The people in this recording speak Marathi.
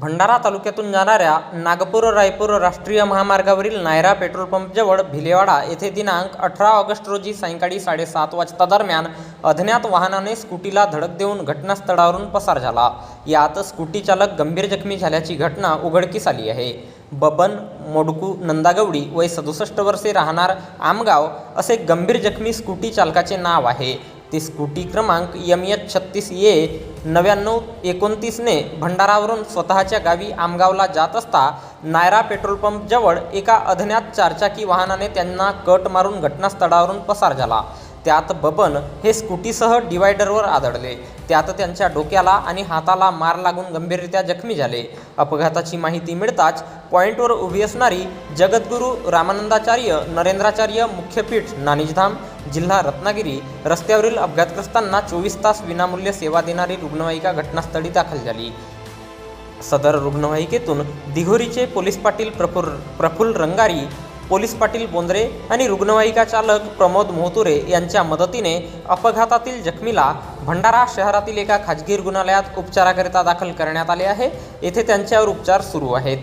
भंडारा तालुक्यातून जाणाऱ्या नागपूर रायपूर राष्ट्रीय महामार्गावरील नायरा पेट्रोल पंपजवळ भिलेवाडा येथे दिनांक अठरा ऑगस्ट रोजी सायंकाळी साडेसात वाजता दरम्यान अज्ञात वाहनाने स्कूटीला धडक देऊन घटनास्थळावरून पसार झाला. यात स्कूटी चालक गंभीर जखमी झाल्याची घटना उघडकीस आली आहे. बबन मोडकू नंदागवडी वय सदुसष्ट वर्षे राहणार आमगाव असे गंभीर जखमी स्कूटी चालकाचे नाव आहे. ते स्कूटी क्रमांक यम एच छत्तीस ए नव्याण्णव एकोणतीसने भंडारावरून स्वतःच्या गावी आमगावला जात असता नायरा पेट्रोल पंप जवळ एका अज्ञात चारचाकी वाहनाने त्यांना कट मारून घटनास्थळावरून पसार झाला. त्यात बबन हे स्कूटीसह डिवायडरवर आदळले. त्यात त्यांच्या डोक्याला आणि हाताला मार लागून गंभीररित्या जखमी झाले. अपघाताची माहिती मिळताच पॉईंटवर उभी असणारी जगद्गुरू रामानंदाचार्य नरेंद्राचार्य मुख्यपीठ नानिजधाम जिल्हा रत्नागिरी रस्त्यावरील अपघातग्रस्तांना चोवीस तास विनामूल्य सेवा देणारी रुग्णवाहिका घटनास्थळी दाखल झाली. सदर रुग्णवाहिकेतून दिघोरीचे पोलीस पाटील प्रफुल प्रफुल्ल रंगारी पोलीस पाटील बोंद्रे आणि रुग्णवाहिका चालक प्रमोद मोहतुरे यांच्या मदतीने अपघातातील जखमीला भंडारा शहरातील एका खाजगी रुग्णालयात उपचाराकरिता दाखल करण्यात आले आहे. येथे त्यांच्यावर उपचार सुरू आहेत.